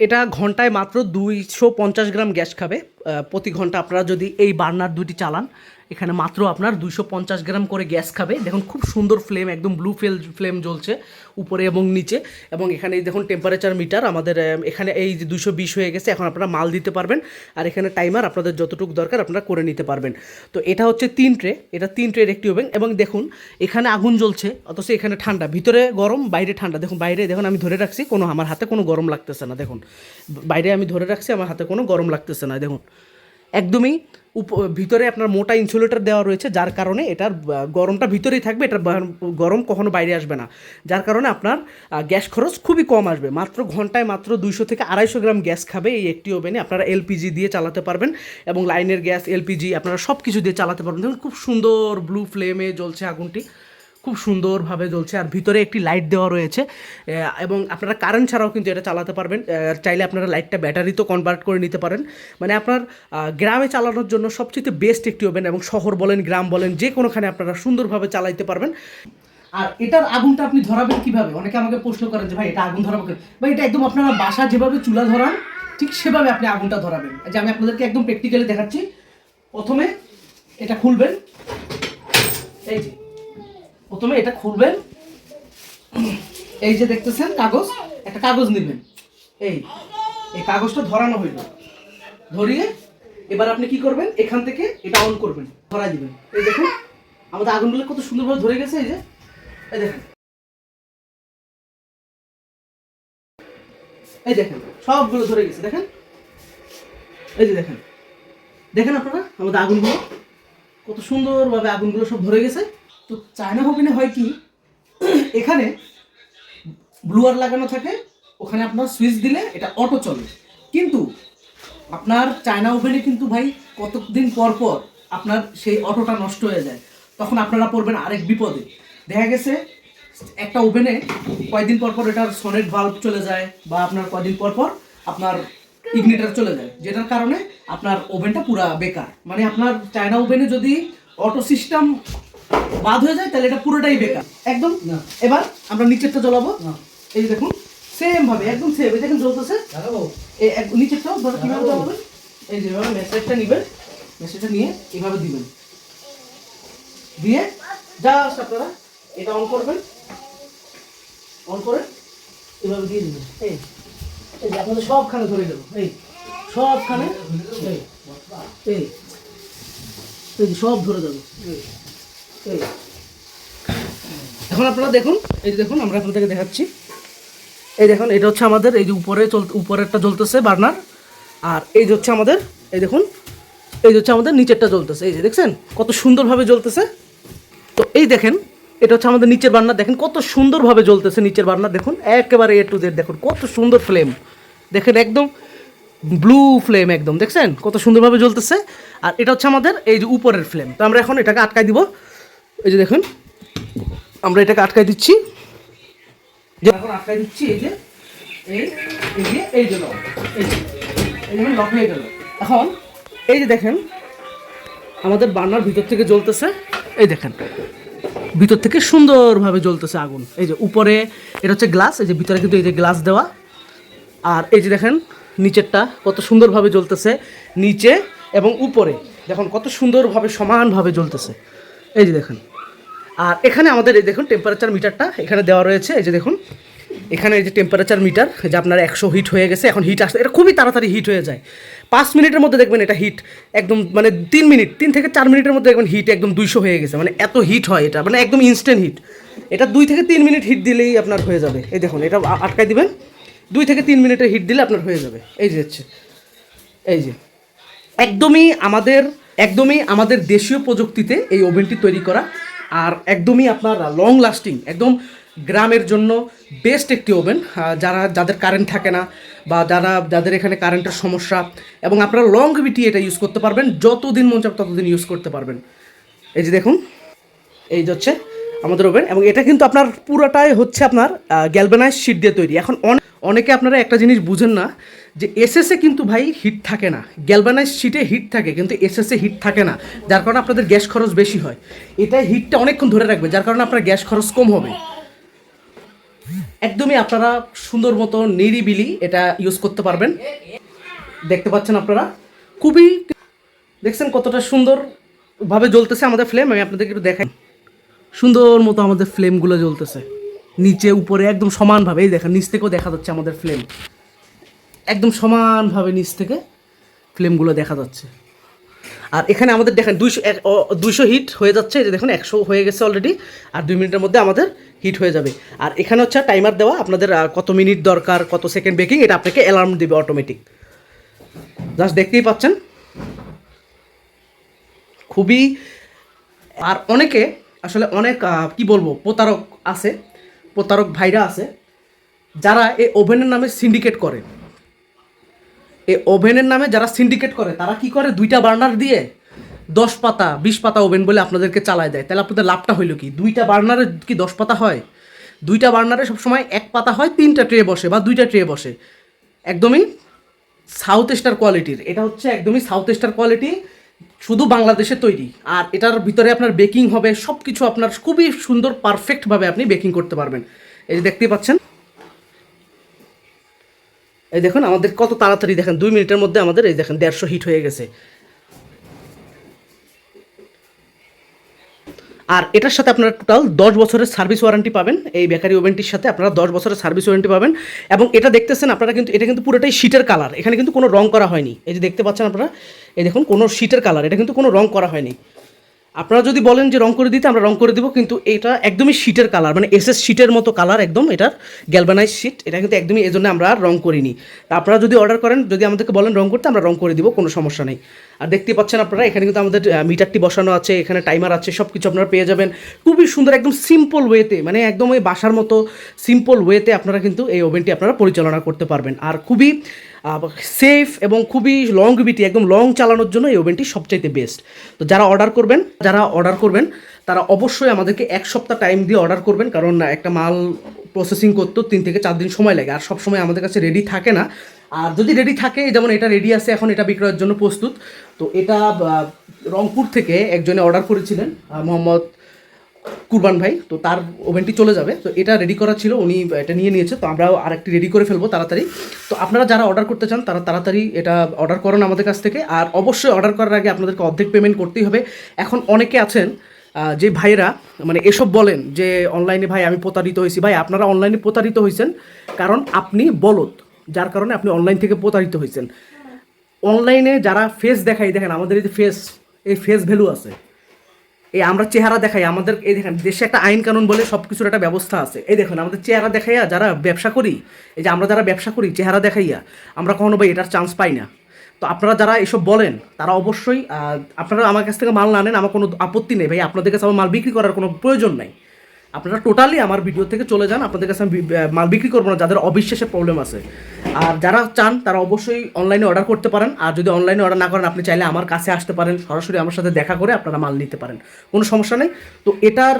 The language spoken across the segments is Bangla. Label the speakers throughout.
Speaker 1: এটা ঘন্টায় মাত্র দুইশো পঞ্চাশ গ্রাম গ্যাস খাবে। প্রতি ঘণ্টা আপনারা যদি এই বার্নার দুটি চালান এখানে মাত্র আপনার দুইশো পঞ্চাশ গ্রাম করে গ্যাস খাবে। দেখুন, খুব সুন্দর ফ্লেম একদম ব্লু ফেল ফ্লেম জ্বলছে উপরে এবং নিচে। এবং এখানে দেখুন টেম্পারেচার মিটার আমাদের এখানে এই যে দুইশো বিশ হয়ে গেছে, এখন আপনারা মাল দিতে পারবেন। আর এখানে টাইমার আপনাদের যতটুকু দরকার আপনারা করে নিতে পারবেন। তো এটা হচ্ছে তিন ট্রে এটা তিন ট্রের একটি ওভেন এবং দেখুন, এখানে আগুন জ্বলছে, অথচ এখানে ঠান্ডা, ভিতরে গরম, বাইরে ঠান্ডা। দেখুন, বাইরে, দেখুন, আমি ধরে রাখছি, কোনো, আমার হাতে কোনো গরম লাগতেছে না, দেখুন। বাইরে আমি ধরে রাখছি, আমার হাতে কোনো গরম লাগতেছে না, দেখুন। একদমই ভিতরে আপনার মোটা ইনসুলেটর দেওয়া রয়েছে, যার কারণে এটার গরমটা ভিতরেই থাকবে এটার বা- গরম কখনো বাইরে আসবে না। যার কারণে আপনার গ্যাস খরচ খুবই কম আসবে। মাত্র ঘন্টায় মাত্র দুইশো থেকে আড়াইশো গ্রাম গ্যাস খাবে এই একটি ওভেনে আপনারা এলপিজি দিয়ে চালাতে পারবেন এবং লাইনের গ্যাস, এলপিজি, আপনারা সব কিছু দিয়ে চালাতে পারবেন। খুব সুন্দর ব্লু ফ্লেমে জ্বলছে আগুনটি। খুব সুন্দরভাবে জ্বলছে আর ভিতরে একটি লাইট দেওয়া রয়েছে। এবং আপনারা কারেন্ট ছাড়াও কিন্তু এটা চালাতে পারবেন। চাইলে আপনারা লাইটটা ব্যাটারিতেও কনভার্ট করে নিতে পারেন। মানে আপনার গ্রামে চালানোর জন্য সবচেয়ে বেস্ট একটি ওভেন এবং শহর বলেন, গ্রাম বলেন, যে কোনোখানে আপনারা সুন্দরভাবে চালাইতে পারবেন। আর এটার আগুনটা আপনি ধরাবেন কীভাবে? অনেকে আমাকে প্রশ্ন করেন যে, ভাই, এটা আগুন ধরাবো ভাই, এটা একদম আপনারা বাসা যেভাবে চুলা ধরান, ঠিক সেভাবে আপনি আগুনটা ধরাবেন। যে আমি আপনাদেরকে একদম প্র্যাকটিক্যালি দেখাচ্ছি। প্রথমে এটা খুলবেন। এই যে প্রথমে এটা খুলবেন। এই যে দেখতেছেন কাগজ, একটা কাগজ নেবেন। এই এই কাগজটা ধরানো হইল। ধরিয়ে এবার আপনি কি করবেন? এখান থেকে এটা অন করবেন, ধরাই দিবেন। এই দেখুন, আমাদের আগুনগুলো কত সুন্দরভাবে ধরে গেছে, এই যে। এই দেখেন। এই দেখেন, সবগুলো ধরে গেছে, দেখেন। এই যে দেখেন। দেখেন আপনারা, আমাদের আগুনগুলো কত সুন্দরভাবে আগুনগুলো সব ধরে গেছে। তো চায়না ওভেনে হয় কি, এখানে ব্লুয়ার লাগানো থাকে, ওখানে আপনার সুইচ দিলে এটা অটো চলে। কিন্তু আপনার চায়না ওভেনে কিন্তু ভাই কতদিন পর পর আপনার সেই অটোটা নষ্ট হয়ে যায়। তখন আপনারা পড়বেন আরেক বিপদে। দেখা গেছে, একটা ওভেনে কয়দিন পর পর এটার সনেট ভাল্ব চলে যায় বা আপনার কয়দিন পর পর আপনার ইগনিটার চলে যায়। যেটার কারণে আপনার ওভেনটা পুরা বেকার। মানে আপনার চায়না ওভেনে যদি অটো সিস্টেম বাদ হয়ে যায় তাহলে এটা পুরোটাই বেকার। একদম? এবার আমরা নিচেরটা জ্বলাবো। এই দেখুন সেম ভাবে একদম সেম এই দেখেন জ্বলতেছে। এই নিচেরটাও ধরো কীভাবে জ্বলাবেন? এই যেভাবে মেসেজটা নিবেন মেসেজটা নিয়ে এভাবে দিবেন। দিয়ে জাস্ট আপনারা এটা অন করবেন। অন করে এভাবে দিয়ে দিবেন। এই এই আপনাদের সবখানে ধরে গেল। এই সবখানে। এই এই সব ধরে যাবে এখন আপনারা দেখুন, এই যে দেখুন, আমরা আপনাদেরকে দেখাচ্ছি। এই দেখুন, এটা হচ্ছে আমাদের, এই যে উপরে চল, উপরেরটা জ্বলতেছে বার্নার। আর এই যে হচ্ছে আমাদের, এই দেখুন, এই যে হচ্ছে আমাদের নিচেরটা জ্বলতেছে। এই যে দেখছেন, কত সুন্দরভাবে জ্বলতেছে। তো এই দেখেন, এটা হচ্ছে আমাদের নিচের বার্নার। দেখেন, কত সুন্দরভাবে জ্বলতেছে নিচের বার্নার। দেখুন, একেবারে এ টু জেড দেখুন, কত সুন্দর ফ্লেম। দেখেন, একদম ব্লু ফ্লেম একদম, দেখছেন? কত সুন্দরভাবে জ্বলতেছে। আর এটা হচ্ছে আমাদের, এই যে উপরের ফ্লেম। তো আমরা এখন এটাকে আটকাই দিব। এই যে দেখুন, আমরা এটাকে আটকাই দিচ্ছি। যে এখন আটকাই দিচ্ছি, এই যে এই যে এই যে লক এই যে লক হয়ে গেল। এখন এই যে দেখেন, আমাদের বার্নার ভিতর থেকে জ্বলতেছে, এই দেখেন, ভিতর থেকে সুন্দরভাবে জ্বলতেছে আগুন। এই যে উপরে, এটা হচ্ছে গ্লাস এই যে ভিতরে কিন্তু এই যে গ্লাস দেওয়া। আর এই যে দেখেন, নিচেরটা কত সুন্দরভাবে জ্বলতেছে, নিচে এবং উপরে। দেখুন, কত সুন্দরভাবে সমানভাবে জ্বলতেছে। এই যে দেখুন। আর এখানে আমাদের এই দেখুন টেম্পারেচার মিটারটা এখানে দেওয়া রয়েছে। এই যে দেখুন, এখানে এই যে টেম্পারেচার মিটার যে আপনার একশো হিট হয়ে গেছে, এখন হিট আসছে। এটা খুবই তাড়াতাড়ি হিট হয়ে যায়। পাঁচ মিনিটের মধ্যে দেখবেন এটা হিট একদম মানে তিন মিনিট, তিন থেকে চার মিনিটের মধ্যে দেখবেন হিট একদম দুইশো হয়ে গেছে। মানে এত হিট হয় এটা মানে একদম ইনস্ট্যান্ট হিট এটা দুই থেকে তিন মিনিট হিট দিলেই আপনার হয়ে যাবে। এই দেখুন, এটা আটকাই দিবেন। দুই থেকে তিন মিনিটের হিট দিলে আপনার হয়ে যাবে। এই যে হচ্ছে এই যে। একদমই আমাদের একদমই আমাদের দেশীয় প্রযুক্তিতে এই ওভেনটি তৈরি করা আর একদমই আপনার লং লাস্টিং একদম গ্রামের জন্য বেস্ট একটি ওভেন। যারা, যাদের কারেন্ট থাকে না বা যারা, যাদের এখানে কারেন্টের সমস্যা এবং আপনারা লং ভিটি এটা ইউজ করতে পারবেন, যতদিন মন চাপ ততদিন ইউজ করতে পারবেন। এই যে দেখুন, এই যে হচ্ছে আমাদের ওভেন এবং এটা কিন্তু আপনার পুরোটাই হচ্ছে আপনার গ্যালভানাইজ শিট দিয়ে তৈরি। এখন অন- অনেকে আপনারা একটা জিনিস বুঝেন না যে এসএসএ কিন্তু ভাই হিট থাকে না। গ্যালভানাইজ শিটে হিট থাকে, কিন্তু এসএসএ হিট থাকে না। যার কারণে আপনাদের গ্যাস খরচ বেশি হয়। এটা হিটটা অনেকক্ষণ ধরে রাখবে, যার কারণে আপনার গ্যাস খরচ কম হবে। একদমই আপনারা সুন্দর মতো নিরিবিলি এটা ইউজ করতে পারবেন। দেখতে পাচ্ছেন আপনারা? খুবই দেখছেন কতটা সুন্দরভাবে জ্বলতেছে আমাদের ফ্লেম আমি আপনাদেরকে একটু দেখাই। সুন্দর মতো আমাদের ফ্লেমগুলো জ্বলতেছে। নিচে, উপরে, একদম সমানভাবে। এই দেখেন, নিচ থেকেও দেখা যাচ্ছে আমাদের ফ্লেম একদম সমানভাবে নিচ থেকে ফ্লেমগুলো দেখা যাচ্ছে। আর এখানে আমাদের দেখেন দুইশো দুইশো হিট হয়ে যাচ্ছে যে দেখুন, একশো হয়ে গেছে অলরেডি আর দুই মিনিটের মধ্যে আমাদের হিট হয়ে যাবে। আর এখানে হচ্ছে টাইমার দেওয়া, আপনাদের কত মিনিট দরকার, কত সেকেন্ড বেকিং এটা আপনাকে অ্যালার্ম দেবে অটোমেটিক জাস্ট দেখতেই পাচ্ছেন? খুবই, আর অনেকে, আসলে অনেক কি বলব, প্রতারক আছে, প্রতারক ভাইরা আছে, যারা এই ওভেনের নামে সিন্ডিকেট করে। এই ওভেনের নামে যারা সিন্ডিকেট করে, তারা কি করে? দুইটা বার্নার দিয়ে দশ পাতা, বিশ পাতা ওভেন বলে আপনাদেরকে চালায় দেয়। তাহলে আপনাদের লাভটা হইল কি? দুইটা বার্নারে কি দশ পাতা হয়? দুইটা বার্নারে সবসময় এক পাতা হয়, তিনটা ট্রে বসে বা দুইটা ট্রে বসে। একদমই সাউথ স্টার কোয়ালিটির এটা হচ্ছে একদমই সাউথ স্টার কোয়ালিটি শুধু বাংলাদেশে তৈরি। আর এটার ভিতরে আপনার বেকিং হবে সব কিছু আপনার খুবই সুন্দর পারফেক্টভাবে আপনি বেকিং করতে পারবেন। এই যে দেখতেই পাচ্ছেন এই দেখুন, আমাদের কত তাড়াতাড়ি দেখেন, দুই মিনিটের মধ্যে আমাদের এই দেখেন দেড়শো হিট হয়ে গেছে। আর এটার সাথে আপনারা টোটাল দশ বছরের সার্ভিস ওয়ারেন্টি পাবেন, এই বেকারি ওভেনটির সাথে আপনারা দশ বছরের সার্ভিস ওয়ারেন্টি পাবেন। এবং এটা দেখতেছেন আপনারা কিন্তু, এটা কিন্তু পুরোটাই শীটের কালার, এখানে কিন্তু কোনো রং করা হয়নি। এই যে দেখতে পাচ্ছেন আপনারা, এই দেখুন, কোনো শীটের কালার, এটা কিন্তু কোনো রং করা হয়নি। আপনারা যদি বলেন যে রং করে দিতে, আমরা রং করে দিব, কিন্তু এটা একদমই শীটের কালার মানে এস এস শীটের মতো কালার একদম, এটার গ্যালবানাইজ শীট এটা কিন্তু একদমই এই জন্য আমরা আর রং করিনি। তা আপনারা যদি অর্ডার করেন, যদি আমাদেরকে বলেন রং করতে, আমরা রং করে দিব, কোনো সমস্যা নেই। আর দেখতে পাচ্ছেন আপনারা, এখানে কিন্তু আমাদের মিটারটি বসানো আছে, এখানে টাইমার আছে সব কিছু আপনারা পেয়ে যাবেন। খুবই সুন্দর, একদম সিম্পল ওয়েতে মানে একদম ওই বাসার মতো সিম্পল ওয়েতে আপনারা কিন্তু এই ওভেনটি আপনারা পরিচালনা করতে পারবেন। আর খুবই সেফ এবং খুবই লং বিটি একদম লং চালানোর জন্য এই ওভেনটি সবচাইতে বেস্ট তো যারা অর্ডার করবেন, যারা অর্ডার করবেন, তারা অবশ্যই আমাদেরকে এক সপ্তাহ টাইম দিয়ে অর্ডার করবেন, কারণ একটা মাল প্রসেসিং করতেও তিন থেকে চার দিন সময় লাগে, আর সব সময় আমাদের কাছে রেডি থাকে না। আর যদি রেডি থাকে, যেমন এটা রেডি আছে, এখন এটা বিক্রয়ের জন্য প্রস্তুত। তো এটা রংপুর থেকে একজনে অর্ডার করেছিলেন মোহাম্মদ কুরবান ভাই, তো তার ওভেনটি চলে যাবে। তো এটা রেডি করা ছিল, উনি এটা নিয়ে নিয়েছে। তো আমরাও আরেকটি রেডি করে ফেলব তাড়াতাড়ি। তো আপনারা যারা অর্ডার করতে চান, তারা তাড়াতাড়ি এটা অর্ডার করেন আমাদের কাছ থেকে। আর অবশ্যই অর্ডার করার আগে আপনাদেরকে অর্ধেক পেমেন্ট করতেই হবে। এখন অনেকে আছেন যে ভাইয়েরা মানে এসব বলেন যে, অনলাইনে ভাই আমি প্রতারিত হয়েছি। ভাই, আপনারা অনলাইনে প্রতারিত হয়েছেন কারণ আপনি বলদ, যার কারণে আপনি অনলাইন থেকে প্রতারিত হয়েছেন। অনলাইনে যারা ফেস দেখাই দেখেন আমাদের এই যে ফেস এই ফেস ভ্যালু আছে। এই আমরা চেহারা দেখাই, আমাদের, এই দেখেন, দেশে একটা আইন কানুন বলে সব কিছুর একটা ব্যবস্থা আছে। এই দেখুন, আমাদের চেহারা দেখাইয়া যারা ব্যবসা করি, এই যে আমরা যারা ব্যবসা করি, চেহারা দেখাইয়া, আমরা কখনো ভাই এটার চান্স পাই না। তো আপনারা যারা এসব বলেন, তারা অবশ্যই আপনারা আমার কাছ থেকে মাল না নেন, আমার কোনো আপত্তি নেই। ভাই, আপনাদের কাছে আমার মাল বিক্রি করার কোনো প্রয়োজন নাই। আপনারা টোটালি আমার ভিডিও থেকে চলে যান, আপনাদের কাছে আমি মাল বিক্রি করব না, যাদের অবিশ্বাসের প্রবলেম আছে। আর যারা চান, তারা অবশ্যই অনলাইনে অর্ডার করতে পারেন। আর যদি অনলাইনে অর্ডার না করেন, আপনি চাইলে আমার কাছে আসতে পারেন। সরাসরি আমার সাথে দেখা করে আপনারা মাল নিতে পারেন। কোনো সমস্যা নেই। তো এটার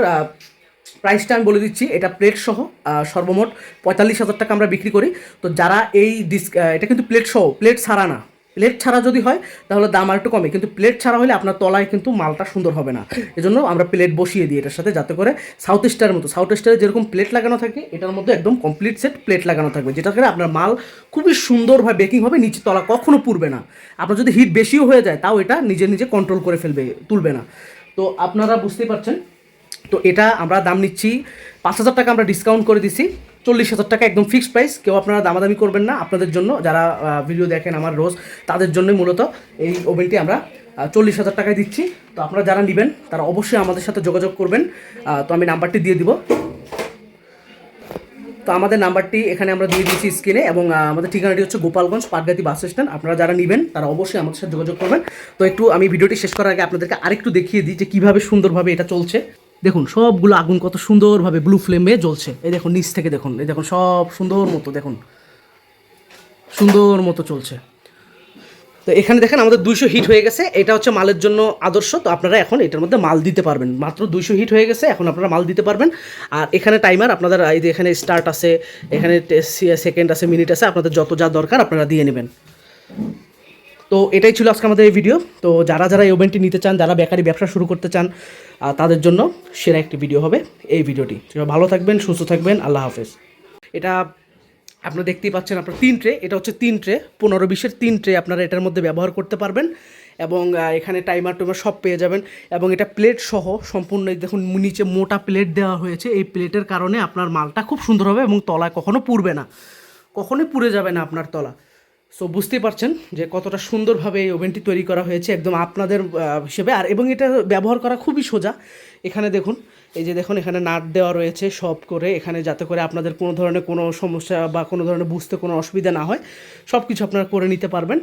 Speaker 1: প্রাইসটা আমি বলে দিচ্ছি। এটা প্লেট সহ সর্বমোট পঁয়তাল্লিশ হাজার টাকা আমরা বিক্রি করি। তো যারা এই ডিস এটা কিন্তু প্লেট সহ প্লেট ছাড়া না। প্লেট ছাড়া যদি হয়, তাহলে দাম আর একটু কমে। কিন্তু প্লেট ছাড়া হলে আপনার তলায় কিন্তু মালটা সুন্দর হবে না। এজন্য আমরা প্লেট বসিয়ে দিই এটার সাথে, যাতে করে সাউথ স্টারের মতো। সাউথ স্টারে যেরকম প্লেট লাগানো থাকে, এটার মধ্যে একদম কমপ্লিট সেট প্লেট লাগানো থাকবে, যেটা করে আপনার মাল খুবই সুন্দরভাবে বেকিং হবে নিচে তলা কখনো পুড়বে না। আপনার যদি হিট বেশিও হয়ে যায়, তাও এটা নিজে নিজে কন্ট্রোল করে ফেলবে, তুলবে না। তো আপনারা বুঝতেই পারছেন। তো এটা আমরা দাম নিচ্ছি, পাঁচ হাজার টাকা আমরা ডিসকাউন্ট করে দিছি। চল্লিশ হাজার টাকা একদম ফিক্সড প্রাইস কেউ আপনারা দামাদামি করবেন না। আপনাদের জন্য যারা ভিডিও দেখেন আমার রোজ, তাদের জন্যই মূলত এই ওভেনটি আমরা চল্লিশ হাজার টাকায় দিচ্ছি। তো আপনারা যারা নেবেন, তারা অবশ্যই আমাদের সাথে যোগাযোগ করবেন। তো আমি নাম্বারটি দিয়ে দিব। তো আমাদের নাম্বারটি এখানে আমরা দিয়ে দিয়েছি স্ক্রিনে এবং আমাদের ঠিকানাটি হচ্ছে গোপালগঞ্জ পাটগাতি বাস স্ট্যান্ড। আপনারা যারা নেবেন, তারা অবশ্যই আমাদের সাথে যোগাযোগ করবেন। তো একটু আমি ভিডিওটি শেষ করার আগে আপনাদেরকে আরেকটু দেখিয়ে দিই যে কীভাবে সুন্দরভাবে এটা চলছে। দেখুন, সবগুলো আগুন কত সুন্দরভাবে ব্লু ফ্লেমে জ্বলছে। এই দেখুন, নিচ থেকে দেখুন, এই দেখুন, সব সুন্দর মতো, দেখুন, সুন্দর মতো চলছে। তো এখানে দেখেন, আমাদের দুইশো হিট হয়ে গেছে। এটা হচ্ছে মালের জন্য আদর্শ। তো আপনারা এখন এটার মধ্যে মাল দিতে পারবেন। মাত্র দুইশো হিট হয়ে গেছে, এখন আপনারা মাল দিতে পারবেন। আর এখানে টাইমার আপনাদের, এই যে এখানে স্টার্ট আছে, এখানে সেকেন্ড আছে মিনিট আছে, আপনাদের যত যা দরকার আপনারা দিয়ে নেবেন। তো এটাই ছিল আজকে আমাদের এই ভিডিও তো যারা যারা এই ওভেনটি নিতে চান, যারা বেকারি ব্যবসা শুরু করতে চান তাদের জন্য সেরা একটি ভিডিও হবে এই ভিডিওটি ভালো থাকবেন, সুস্থ থাকবেন, আল্লাহ হাফেজ। এটা আপনারা দেখতেই পাচ্ছেন আপনার তিন ট্রে এটা হচ্ছে তিন ট্রে পনেরো বিশের তিন ট্রে আপনারা এটার মধ্যে ব্যবহার করতে পারবেন এবং এখানে টাইমার টুমার সব পেয়ে যাবেন এবং এটা প্লেট সহ সম্পূর্ণ দেখুন নিচে মোটা প্লেট দেওয়া হয়েছে। এই প্লেটের কারণে আপনার মালটা খুব সুন্দর হবে এবং তলায় কখনো পুড়বে না। কখনোই পুড়ে যাবে না আপনার তলা। সো বুঝতেই পারছেন যে কতটা সুন্দরভাবে এই ওভেনটি তৈরি করা হয়েছে একদম আপনাদের হিসেবে। আর এবং এটা ব্যবহার করা খুবই সোজা। এখানে দেখুন এই যে দেখুন, এখানে নাট দেওয়া রয়েছে সব করে। এখানে যাতে করে আপনাদের কোনো ধরনের কোনো সমস্যা বা কোনো ধরনের বুঝতে কোনো অসুবিধা না হয় সব কিছু আপনারা করে নিতে পারবেন।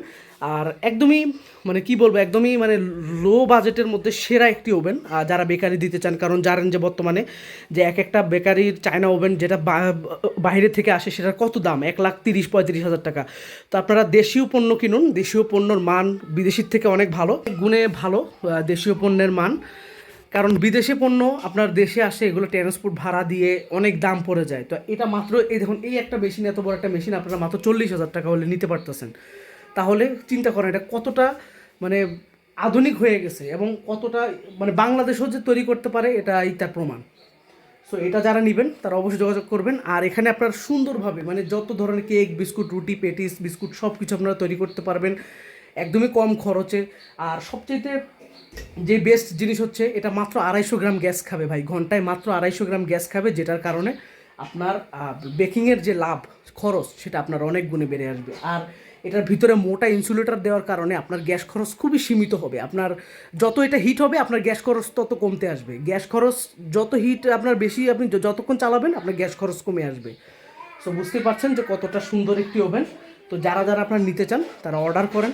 Speaker 1: আর একদমই মানে কি বলব, একদমই মানে লো বাজেটের মধ্যে সেরা একটি ওভেন যারা বেকারি দিতে চান। কারণ জানেন যে বর্তমানে যে এক একটা বেকারির চায়না ওভেন যেটা বাইরে থেকে আসে, সেটার কত দাম? এক লাখ তিরিশ, পঁয়ত্রিশ হাজার টাকা। তো আপনারা দেশীয় পণ্য কিনুন। দেশীয় পণ্যর মান বিদেশির থেকে অনেক ভালো, গুণে ভালো দেশীয় পণ্যের মান। কারণ বিদেশে পণ্য আপনার দেশে আসে, এগুলো ট্রান্সপোর্ট ভাড়া দিয়ে অনেক দাম পড়ে যায়। তো এটা মাত্র, এই দেখুন, এই একটা মেশিন এত বড় একটা মেশিন আপনারা মাত্র চল্লিশ হাজার টাকা হলে নিতে পারতেছেন। তাহলে চিন্তা করেন, এটা কতটা মানে আধুনিক হয়ে গেছে এবং কতটা মানে বাংলাদেশও যে তৈরি করতে পারে এটাই তার প্রমাণ। সো এটা যারা নেবেন, তারা অবশ্যই যোগাযোগ করবেন। আর এখানে আপনার সুন্দরভাবে মানে যত ধরনের কেক, বিস্কুট, রুটি, পেটিস, বিস্কুট সব কিছু আপনারা তৈরি করতে পারবেন। একদমই কম খরচে। আর সবচেয়ে যে বেস্ট জিনিস হচ্ছে, এটা মাত্র আড়াইশো গ্রাম গ্যাস খাবে ভাই। ঘন্টায় মাত্র আড়াইশো গ্রাম গ্যাস খাবে, যেটার কারণে আপনার বেকিংয়ের যে লাভ, খরচ, সেটা আপনার অনেক গুণে বেড়ে আসবে। আর এটার ভিতরে মোটা ইনসুলেটর দেওয়ার কারণে আপনার গ্যাস খরচ খুবই সীমিত হবে। আপনার যত এটা হিট হবে, আপনার গ্যাস খরচ তত কমতে আসবে। গ্যাস খরচ যত হিট আপনার বেশি, আপনি যতক্ষণ চালাবেন, আপনার গ্যাস খরচ কমে আসবে। সো বুঝতেই পারছেন যে কতটা সুন্দর একটি ওভেন তো যারা যারা আপনার নিতে চান, তারা অর্ডার করেন।